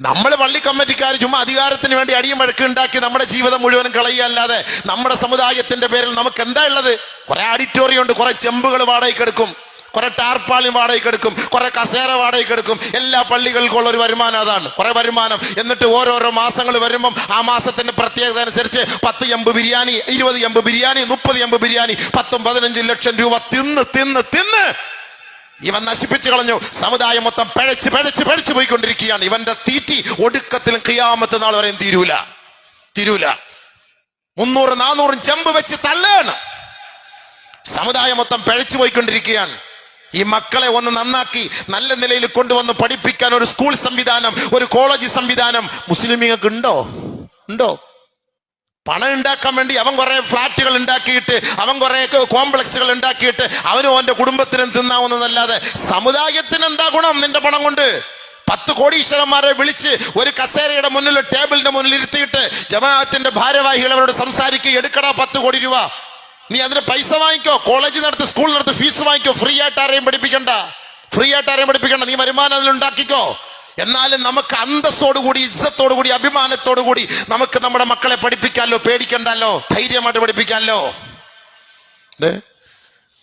നമ്മൾ പള്ളി കമ്മിറ്റിക്കാർ ചുമ്മാ അധികാരത്തിന് വേണ്ടി അടിയും വഴക്ക് ഉണ്ടാക്കി നമ്മുടെ ജീവിതം മുഴുവനും കളയുകയല്ലാതെ നമ്മുടെ സമുദായത്തിന്റെ പേരിൽ നമുക്ക് എന്താ ഉള്ളത്? കുറെ ഓഡിറ്റോറിയം ഉണ്ട് കുറെ ചെമ്പുകൾ വാടകയ്ക്ക് എടുക്കും കുറെ ടാർപ്പാളിൻ വാടകയ്ക്ക് എടുക്കും കുറെ കസേര വാടകയ്ക്ക് എടുക്കും. എല്ലാ പള്ളികൾക്കുള്ള ഒരു വരുമാനം അതാണ്. കുറെ വരുമാനം. എന്നിട്ട് ഓരോരോ മാസങ്ങൾ വരുമ്പം ആ മാസത്തിന്റെ പ്രത്യേകത അനുസരിച്ച് പത്ത് എമ്പ് ബിരിയാണി ഇരുപത് എമ്പ് ബിരിയാണി മുപ്പത് എമ്പ് ബിരിയാണി പത്തും പതിനഞ്ചും ലക്ഷം രൂപ തിന്ന് തിന്ന് തിന്ന് ഇവൻ നശിപ്പിച്ചു കളഞ്ഞു. സമുദായം മൊത്തം പഴച്ച് പഴച്ച് പഴച്ചു പോയിക്കൊണ്ടിരിക്കുകയാണ്. ഇവന്റെ തീറ്റി ഒടുക്കത്തിലും കിയാമത്തെ നാൾ വരെയും തീരൂല. തീരൂല. മുന്നൂറ് നാനൂറും ചെമ്പ് വെച്ച് തള്ളുകയാണ് സമുദായം മൊത്തം പഴച്ചു പോയിക്കൊണ്ടിരിക്കുകയാണ്. ഈ മക്കളെ ഒന്ന് നന്നാക്കി നല്ല നിലയിൽ കൊണ്ടുവന്ന് പഠിപ്പിക്കാൻ ഒരു സ്കൂൾ സംവിധാനം ഒരു കോളേജ് സംവിധാനം മുസ്ലിമീങ്ങൾക്ക് ഉണ്ടോ? ഉണ്ടോ? പണം ഉണ്ടാക്കാൻ വേണ്ടി അവൻ കുറെ ഫ്ലാറ്റുകൾ ഉണ്ടാക്കിയിട്ട് അവൻ കുറെ കോംപ്ലക്സുകൾ ഉണ്ടാക്കിയിട്ട് അവനും അവന്റെ കുടുംബത്തിനും തിന്നാവുന്നതല്ലാതെ സമുദായത്തിന് എന്താ ഗുണം നിന്റെ പണം കൊണ്ട്? പത്ത് കോടീശ്വരന്മാരെ വിളിച്ച് ഒരു കസേരയുടെ മുന്നിൽ ടേബിളിന്റെ മുന്നിൽ ഇരുത്തിയിട്ട് ജമാഅത്തിന്റെ ഭാരവാഹികൾ അവരോട് സംസാരിക്കുക എടുക്കടാ പത്ത് കോടി രൂപ. നീ അതിന് പൈസ വാങ്ങിക്കോ കോളേജ് നടത്ത് സ്കൂൾ നടത്ത് ഫീസ് വാങ്ങിക്കോ ഫ്രീ ആയിട്ട് ആരെയും പഠിപ്പിക്കണ്ട. ഫ്രീ ആയിട്ട് ആരെയും പഠിപ്പിക്കണ്ട നീ വരുമാനം അതിൽ ഉണ്ടാക്കിക്കോ. എന്നാലും നമുക്ക് അന്തസ്സോടുകൂടി ഇസ്സത്തോടുകൂടി അഭിമാനത്തോടുകൂടി നമുക്ക് നമ്മുടെ മക്കളെ പഠിപ്പിക്കാമല്ലോ പേടിക്കണ്ടല്ലോ ധൈര്യമായിട്ട് പഠിപ്പിക്കാമല്ലോ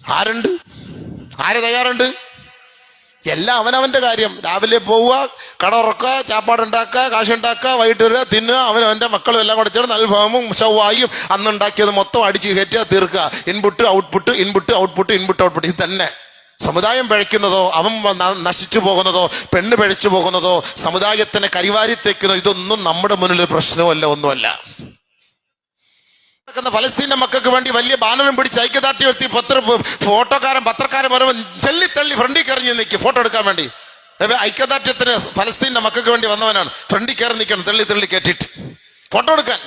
ആരുണ്ട്? ആര് തയ്യാറുണ്ട്? എല്ലാം അവനവന്റെ കാര്യം. രാവിലെ പോവുക കട ഉറക്കുക ചാപ്പാടുണ്ടാക്കുക കാശുണ്ടാക്കുക വൈകിട്ട് വരിക തിന്നുക അവനവന്റെ മക്കളും എല്ലാം കൂടെ ചേർന്ന് അൽഫാമും ഷവായും അന്നുണ്ടാക്കിയത് മൊത്തം അടിച്ച് കയറ്റുക തീർക്കുക. Input output input output input output ഇത് തന്നെ. സമുദായം പഴയ്ക്കുന്നതോ അവൻ നശിച്ചു പോകുന്നതോ പെണ്ണ് പിഴച്ചു പോകുന്നതോ സമുദായത്തിനെ കരിവാരി തെക്കുന്നതോ ഇതൊന്നും നമ്മുടെ മുന്നിൽ പ്രശ്നമല്ല ഒന്നുമല്ല. ഫലസ്തീന്റെ മക്കൾക്ക് വേണ്ടി വലിയ ബാനറും പിടിച്ച് ഐക്യദാർഢ്യം എത്തി പത്ര ഫോട്ടോക്കാരൻ പത്രക്കാരൻ വരുമ്പോൾ ചെള്ളി തള്ളി ഫ്രണ്ടിൽ കയറി നിൽക്കും ഫോട്ടോ എടുക്കാൻ വേണ്ടി. ഐക്യദാർഢ്യത്തിന് ഫലസ്തീന്റെ മക്കൾക്ക് വേണ്ടി വന്നവനാണ്. ഫ്രണ്ടിൽ കയറി നിൽക്കണം തള്ളി തള്ളി കയറ്റിയിട്ട് ഫോട്ടോ എടുക്കാൻ.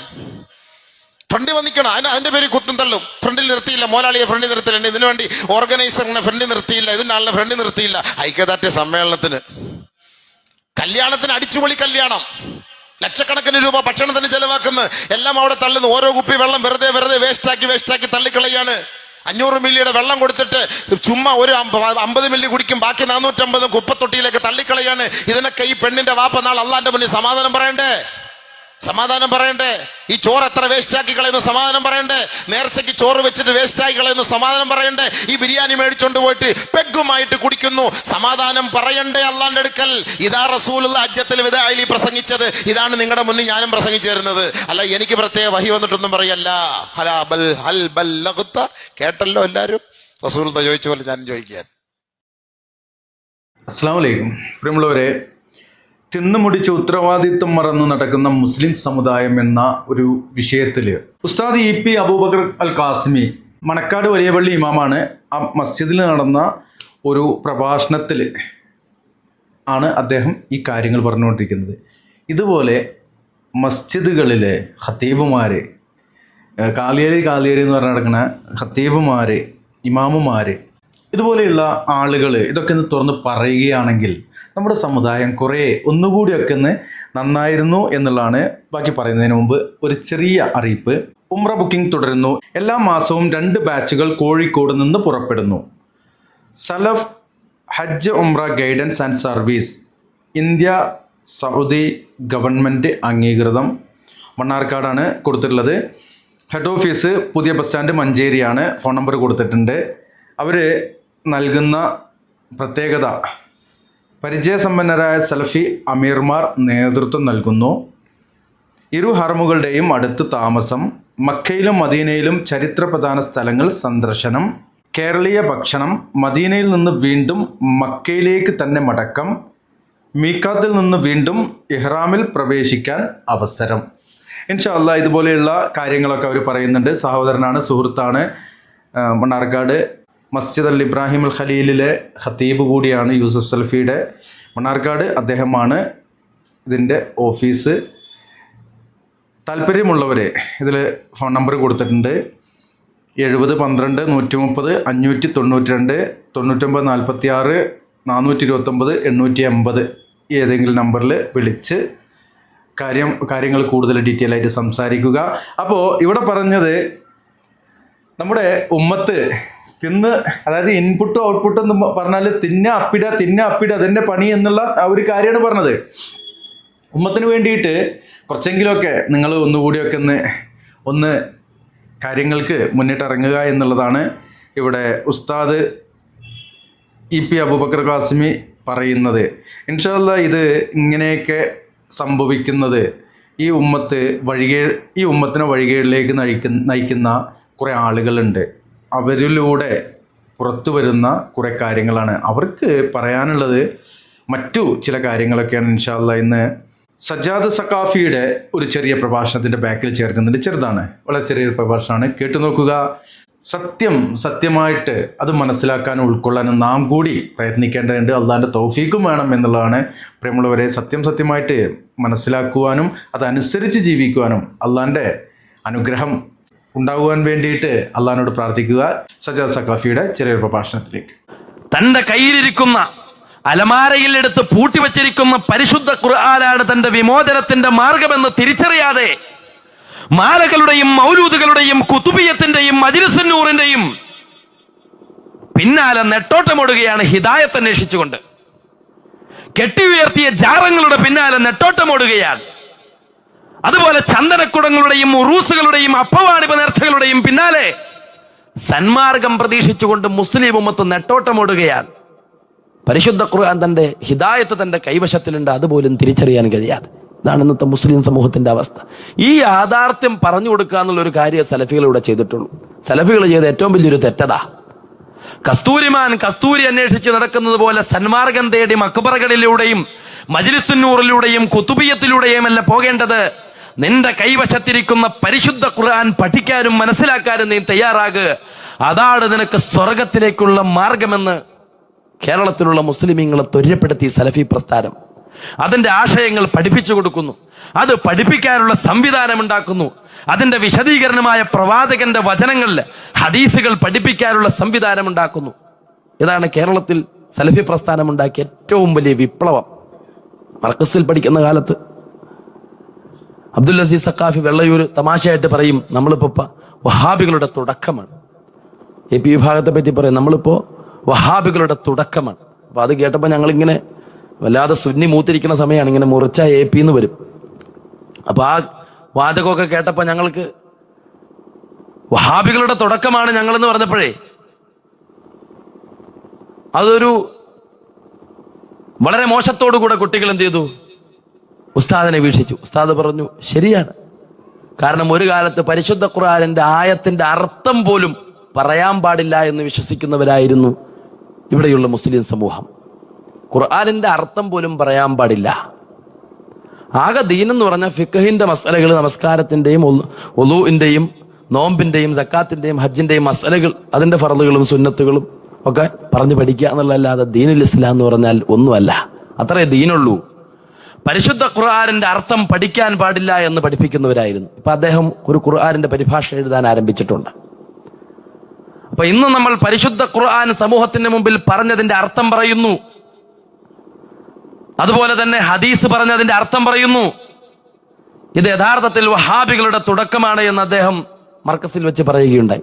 ഫ്രണ്ടിൽ വന്നിക്കണം അതിന് അതിന്റെ പേര് കുത്തും തള്ളും. ഫ്രണ്ടിൽ നിർത്തിയില്ല. മോലാളിയെ ഫ്രണ്ടിൽ നിർത്തിയില്ല ഇതിനു വേണ്ടി ഓർഗനൈസറിനെ ഫ്രണ്ടിൽ നിർത്തിയില്ല. ഇതിന്റെ ആളിനെ ഫ്രണ്ടിൽ നിർത്തിയില്ല. ഐക്യദാർഢ്യ സമ്മേളനത്തിന്. കല്യാണത്തിന് അടിച്ചുപൊളി കല്യാണം. ലക്ഷക്കണക്കിന് രൂപ ഭക്ഷണത്തിന് ചെലവാക്കുന്നു. എല്ലാം അവിടെ തള്ളുന്നു. ഓരോ കുപ്പി വെള്ളം വെറുതെ വെറുതെ വേസ്റ്റാക്കി വേസ്റ്റാക്കി തള്ളിക്കളയാണ്. അഞ്ഞൂറ് മില്ലിയുടെ വെള്ളം കൊടുത്തിട്ട് ചുമ്മാ ഒരു അമ്പ- അമ്പത് മില്ലി കുടിക്കും. ബാക്കി നാനൂറ്റമ്പതും കുപ്പത്തൊട്ടിയിലേക്ക് തള്ളിക്കളയാണ്. ഇതിനൊക്കെ ഈ പെണ്ണിന്റെ വാപ്പ നാൾ അള്ളാന്റെ മുന്നിൽ സമാധാനം പറയണ്ടേ? സമാധാനം പറയണ്ടേ? ഈ ചോറ് എത്ര വേസ്റ്റ് ആക്കി കളയുന്നു സമാധാനം പറയണ്ടേ? നേർച്ചയ്ക്ക് ചോറ് വെച്ചിട്ട് വേസ്റ്റ് ആക്കി കളയുന്നു സമാധാനം പറയണ്ടേ? ഈ ബിരിയാണി മേടിച്ചോണ്ട് പോയിട്ട് പെഗുമായിട്ട് കുടിക്കുന്നു. സമാധാനം പറയണ്ടേ അള്ളാന്റെ അടുക്കൽ? ഇതാ റസൂലുള്ള അജ്ജത്തിൽ വിതായി പ്രസംഗിച്ചത്. ഇതാണ് നിങ്ങളുടെ മുന്നിൽ ഞാനും പ്രസംഗിച്ചു തരുന്നത്. അല്ല എനിക്ക് പ്രത്യേക വഹി വന്നിട്ടൊന്നും പറയല്ല. കേട്ടല്ലോ എല്ലാവരും റസൂൽ ചോദിച്ച പോലെ ഞാനും ചോദിക്കാൻ അസ്സാം വലൈക്കും പ്രിയമുള്ളവരെ തിന്നുമുടിച്ച് ഉത്തരവാദിത്വം മറന്ന് നടക്കുന്ന മുസ്ലിം സമുദായം എന്ന ഒരു വിഷയത്തിൽ ഉസ്താദ് ഇ പി അബൂബക്കർ അൽ കാസിമി മണക്കാട് വലിയപള്ളി ഇമാമാണ് ആ മസ്ജിദിൽ നടന്ന ഒരു പ്രഭാഷണത്തിൽ ആണ് അദ്ദേഹം ഈ കാര്യങ്ങൾ പറഞ്ഞുകൊണ്ടിരിക്കുന്നത്. ഇതുപോലെ മസ്ജിദുകളിലെ ഖത്തീബുമാർ കാലിയേരി കാലിയേരി എന്ന് പറഞ്ഞ് നടക്കുന്ന ഖത്തീബുമാർ ഇമാമുമാർ ഇതുപോലെയുള്ള ആളുകൾ ഇതൊക്കെ ഒന്ന് തുറന്ന് പറയുകയാണെങ്കിൽ നമ്മുടെ സമുദായം കുറേ ഒന്നുകൂടിയൊക്കെ ഒന്ന് നന്നായിരുന്നു എന്നുള്ളതാണ് ബാക്കി പറയുന്നതിന് മുമ്പ് ഒരു ചെറിയ അറിയിപ്പ്. ഉംറ ബുക്കിംഗ് തുടരുന്നു. എല്ലാ മാസവും രണ്ട് ബാച്ചുകൾ കോഴിക്കോട് നിന്ന് പുറപ്പെടുന്നു. Salaf Hajj Umrah guidance and service India Saudi government അംഗീകൃതം മണ്ണാർക്കാടാണ് കൊടുത്തിട്ടുള്ളത്. ഹെഡ് ഓഫീസ് പുതിയ ബസ് സ്റ്റാൻഡ് മഞ്ചേരിയാണ് ഫോൺ നമ്പർ കൊടുത്തിട്ടുണ്ട്. അവർ നൽകുന്ന പ്രത്യേകത. പരിചയസമ്പന്നരായ സലഫി അമീർമാർ നേതൃത്വം നൽകുന്നു. ഇരു ഹർമുകളുടെയും അടുത്ത് താമസം മക്കയിലും മദീനയിലും ചരിത്ര പ്രധാന സ്ഥലങ്ങൾ സന്ദർശനം കേരളീയ ഭക്ഷണം മദീനയിൽ നിന്ന് വീണ്ടും മക്കയിലേക്ക് തന്നെ മടക്കം മീക്കാത്തിൽ നിന്ന് വീണ്ടും ഇഹ്റാമിൽ പ്രവേശിക്കാൻ അവസരം. ഇൻഷാല്ല ഇതുപോലെയുള്ള കാര്യങ്ങളൊക്കെ അവർ പറയുന്നുണ്ട്. സഹോദരനാണ് സുഹൃത്താണ് മണ്ണാർക്കാട് മസ്ജിദ് അൽ ഇബ്രാഹിം അൽ ഖലീലിലെ ഖത്തീബ് കൂടിയാണ് യൂസഫ് സൽഫിയുടെ മണ്ണാർക്കാട്. അദ്ദേഹമാണ് ഇതിന്റെ ഓഫീസ്. താല്പര്യമുള്ളവരെ ഇതിൽ ഫോൺ നമ്പർ കൊടുത്തിട്ടുണ്ട്. എഴുപത് പന്ത്രണ്ട് നൂറ്റി മുപ്പത് അഞ്ഞൂറ്റി തൊണ്ണൂറ്റി രണ്ട് തൊണ്ണൂറ്റൊമ്പത് നാൽപ്പത്തി ആറ് നാനൂറ്റി ഇരുപത്തൊമ്പത് എണ്ണൂറ്റി എൺപത് ഏതെങ്കിലും നമ്പറിൽ വിളിച്ച് കാര്യം കാര്യങ്ങൾ കൂടുതൽ ഡീറ്റെയിൽ ആയിട്ട് സംസാരിക്കുക. അപ്പോൾ ഇവിടെ പറഞ്ഞത് നമ്മുടെ ഉമ്മത്ത് തിന്ന് അതായത് ഇൻപുട്ടും ഔട്ട്പുട്ടും എന്ന് പറഞ്ഞാൽ തിന്ന അപ്പിട തിന്ന അപ്പിട അതിന്റെ പണി എന്നുള്ള ആ ഒരു കാര്യമാണ് പറഞ്ഞത്. ഉമ്മത്തിന് വേണ്ടിയിട്ട് കുറച്ചെങ്കിലുമൊക്കെ നിങ്ങൾ ഒന്നുകൂടിയൊക്കെ ഒന്ന് ഒന്ന് കാര്യങ്ങൾക്ക് മുന്നിട്ടിറങ്ങുക എന്നുള്ളതാണ് ഇവിടെ ഉസ്താദ് ഇ പി അബൂബക്കർ ഖാസിമി പറയുന്നത്. ഇൻഷാല്ല ഇത് ഇങ്ങനെയൊക്കെ സംഭവിക്കുന്നത് ഈ ഉമ്മത്ത് വഴികേ ഈ ഉമ്മത്തിനെ വഴികേടിലേക്ക് നയിക്കുന്ന നയിക്കുന്ന കുറേ ആളുകളുണ്ട്. അവരിലൂടെ പുറത്തു വരുന്ന കുറേ കാര്യങ്ങളാണ്. അവർക്ക് പറയാനുള്ളത് മറ്റു ചില കാര്യങ്ങളൊക്കെയാണ് ഇൻഷാല്ല ഇന്ന് സജ്ജാദ് സക്കാഫിയുടെ ഒരു ചെറിയ പ്രഭാഷണത്തിന്റെ ബാക്കിൽ ചേർക്കുന്നുണ്ട് ചെറുതാണ്. വളരെ ചെറിയൊരു പ്രഭാഷണമാണ്. കേട്ടു നോക്കുക. സത്യം സത്യമായിട്ട് അത് മനസ്സിലാക്കാനും ഉൾക്കൊള്ളാനും നാം കൂടി പ്രയത്നിക്കേണ്ടതുണ്ട്. അള്ളാന്റെ തൗഫീക്കും വേണം എന്നുള്ളതാണ്. പ്രിയമുള്ളവരെ സത്യം സത്യമായിട്ട് മനസ്സിലാക്കുവാനും അതനുസരിച്ച് ജീവിക്കുവാനും അള്ളാന്റെ അനുഗ്രഹം ഉണ്ടാകുവാൻ വേണ്ടിയിട്ട് അള്ളഹാനോട് പ്രാർത്ഥിക്കുക. സജാദ് സക്കാഫിയുടെ ചെറിയൊരു പ്രഭാഷണത്തിലേക്ക്. തന്റെ കയ്യിലിരിക്കുന്ന അലമാരയിൽ എടുത്ത് പൂട്ടിവച്ചിരിക്കുന്ന പരിശുദ്ധ ഖുർആനാണ് തന്റെ വിമോചനത്തിന്റെ മാർഗമെന്ന് തിരിച്ചറിയാതെ മാലകളുടെയും മൗലൂദുകളുടെയും കുത്തുബിയത്തിന്റെയും മജിലിസുന്നൂറിന്റെയും പിന്നാലെ നെട്ടോട്ടമോടുകയാണ് ഹിദായത്ത് അന്വേഷിച്ചുകൊണ്ട്. കെട്ടിയുയർത്തിയ ജാറങ്ങളുടെ പിന്നാലെ നെട്ടോട്ടമോടുകയാണ്. അതുപോലെ ചന്ദനക്കുടങ്ങളുടെയും ഉറൂസുകളുടെയും അപ്പവാണിപ നേർച്ചകളുടെയും പിന്നാലെ സന്മാർഗം പ്രതീക്ഷിച്ചുകൊണ്ട് മുസ്ലിം ഉമ്മത്ത് നെട്ടോട്ടമോടുകയാണ്. പരിശുദ്ധ ഖുർആൻ തന്റെ ഹിദായത്ത് തന്റെ കൈവശത്തിലുണ്ട് അതുപോലും തിരിച്ചറിയാൻ കഴിയാതെ. ഇതാണ് ഇന്നത്തെ മുസ്ലിം സമൂഹത്തിന്റെ അവസ്ഥ. ഈ യാഥാർത്ഥ്യം പറഞ്ഞു കൊടുക്കുക എന്നുള്ള ഒരു കാര്യം സലഫികളൂടെ ചെയ്തിട്ടുള്ളൂ. സലഫികൾ ചെയ്ത ഏറ്റവും വലിയൊരു തെറ്റതാ. കസ്തൂരിമാൻ കസ്തൂരി അന്വേഷിച്ച് നടക്കുന്നത് പോലെ സന്മാർഗം തേടി മക്ബറകളിലൂടെയും മജിലിസുന്നൂറിലൂടെയും കുത്തുബിയത്തിലൂടെയും അല്ല പോകേണ്ടത്. നിന്റെ കൈവശത്തിരിക്കുന്ന പരിശുദ്ധ ഖുർആൻ പഠിക്കാനും മനസ്സിലാക്കാനും നീ തയ്യാറാകുക അതാണ് നിനക്ക് സ്വർഗത്തിലേക്കുള്ള മാർഗമെന്ന് കേരളത്തിലുള്ള മുസ്ലിമീങ്ങളെ ത്വര്യപ്പെടുത്തി സലഫി പ്രസ്ഥാനം. അതിന്റെ ആശയങ്ങൾ പഠിപ്പിച്ചു കൊടുക്കുന്നു. അത് പഠിപ്പിക്കാനുള്ള സംവിധാനം ഉണ്ടാക്കുന്നു അതിന്റെ വിശദീകരണമായ പ്രവാചകന്റെ വചനങ്ങളിൽ ഹദീസുകൾ പഠിപ്പിക്കാനുള്ള സംവിധാനം ഉണ്ടാക്കുന്നു ഇതാണ് കേരളത്തിൽ സലഫി പ്രസ്ഥാനം ഉണ്ടാക്കിയ ഏറ്റവും വലിയ വിപ്ലവം. മർക്കസിൽ പഠിക്കുന്ന കാലത്ത് അബ്ദുൽ അസീസ് സക്കാഫി വെള്ളയൂർ തമാശയായിട്ട് പറയും നമ്മളിപ്പോ വഹാബികളുടെ തുടക്കമാണ്. എ പി വിഭാഗത്തെ പറ്റി പറയും നമ്മളിപ്പോ വഹാബികളുടെ തുടക്കമാണ്. അപ്പൊ അത് കേട്ടപ്പോ ഞങ്ങളിങ്ങനെ വല്ലാതെ സുന്നി മൂത്തിരിക്കുന്ന സമയമാണ് ഇങ്ങനെ മുറിച്ച എ പി എന്ന് വരും. അപ്പൊ ആ വാചകമൊക്കെ കേട്ടപ്പോ ഞങ്ങൾക്ക് വഹാബികളുടെ തുടക്കമാണ് ഞങ്ങൾ എന്ന് പറഞ്ഞപ്പോഴേ അതൊരു വളരെ മോശത്തോടു കൂടെ കുട്ടികൾ എന്ത് ചെയ്തു? ഉസ്താദിനെ വീക്ഷിച്ചു. ഉസ്താദ് പറഞ്ഞു ശരിയാണ്. കാരണം ഒരു കാലത്ത് പരിശുദ്ധ ഖുർആാനിന്റെ ആയത്തിന്റെ അർത്ഥം പോലും പറയാൻ പാടില്ല എന്ന് വിശ്വസിക്കുന്നവരായിരുന്നു ഇവിടെയുള്ള മുസ്ലിം സമൂഹം. ഖുർആാനിന്റെ അർത്ഥം പോലും പറയാൻ പാടില്ല. ആകെ ദീൻ എന്ന് പറഞ്ഞ ഫിഖഹിന്റെ മസലകൾ നമസ്കാരത്തിന്റെയും ഒലൂവിന്റെയും നോമ്പിന്റെയും സക്കാത്തിന്റെയും ഹജ്ജിന്റെയും മസലകൾ അതിന്റെ ഫറലുകളും സുന്നത്തുകളും ഒക്കെ പറഞ്ഞു പഠിക്കുക എന്നുള്ളതല്ലാതെ ദീനുൽ ഇസ്ലാം എന്ന് പറഞ്ഞാൽ ഒന്നുമല്ല. അത്രേ ദീനുള്ളൂ. പരിശുദ്ധ ഖുർആാനിന്റെ അർത്ഥം പഠിക്കാൻ പാടില്ല എന്ന് പഠിപ്പിക്കുന്നവരായിരുന്നു. ഇപ്പൊ അദ്ദേഹം ഒരു ഖുർആാനിന്റെ പരിഭാഷ എഴുതാൻ ആരംഭിച്ചിട്ടുണ്ട്. അപ്പൊ ഇന്ന് നമ്മൾ പരിശുദ്ധ ഖുർആൻ സമൂഹത്തിന്റെ മുമ്പിൽ പറഞ്ഞതിന്റെ അർത്ഥം പറയുന്നു. അതുപോലെ തന്നെ ഹദീസ് പറഞ്ഞതിന്റെ അർത്ഥം പറയുന്നു. ഇത് യഥാർത്ഥത്തിൽ വഹാബികളുടെ തുടക്കമാണ് എന്ന് അദ്ദേഹം മർക്കസിൽ വെച്ച് പറയുകയുണ്ടായി.